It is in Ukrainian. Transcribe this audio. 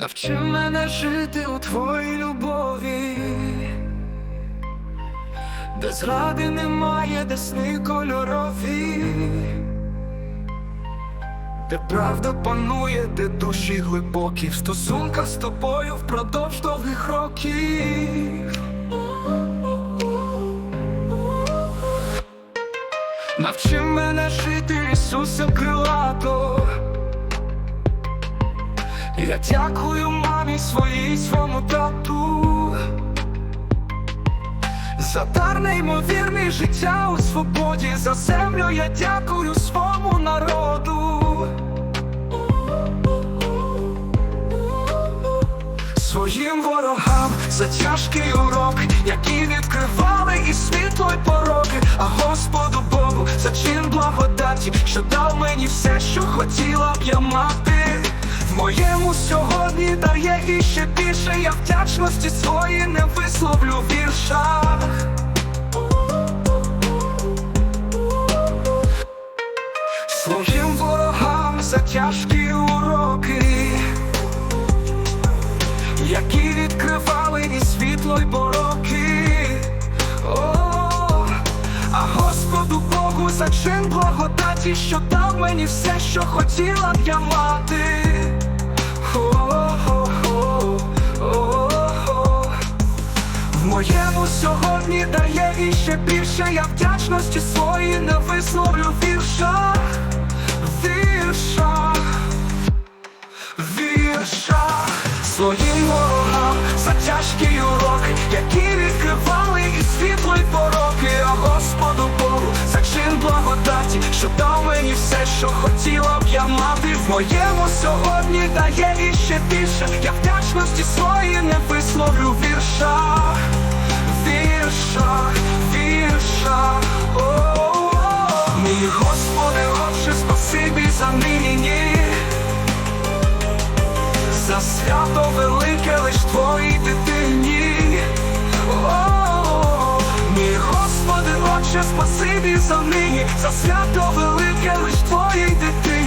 Навчи мене жити у твоїй любові, де зради немає, де сни кольорові, де правда панує, де душі глибокі, в стосунках з тобою впродовж довгих років. Навчи мене жити, Ісусе крилато. Я дякую мамі своїй своєму тату За дар неймовірний життя у свободі, за землю я дякую своєму народу. Своїм ворогам за тяжкий урок, які відкривали і світло й пороки, а Господу Богу за чин благодаті, що дав мені все, що хотіла б я мати. Моєму сьогодні дає і ще більше, я вдячності свої не висловлю в віршах. Своїм ворогам за тяжкі уроки які відкривали і світло й пороки. О, а Господу Богу за чин благодаті, що дав мені все, що хотіла б я мати. Моєму сьогодні дає і ще більше, я вдячності свої не висловлю в віршах, в віршах. Віршах. Своїм ворогам за тяжкі уроки, які відкривали і світло й пороки, а Господу Богу за чин благодаті, що дав мені все, що хотіла б я мати. В моєму сьогодні дає і ще більше, я вдячності свої не висловлю в за свято велике лиш твоїй дитині. О, мій Господи, Отче, спасибі за нині, за свято велике лиш твоїй дитині.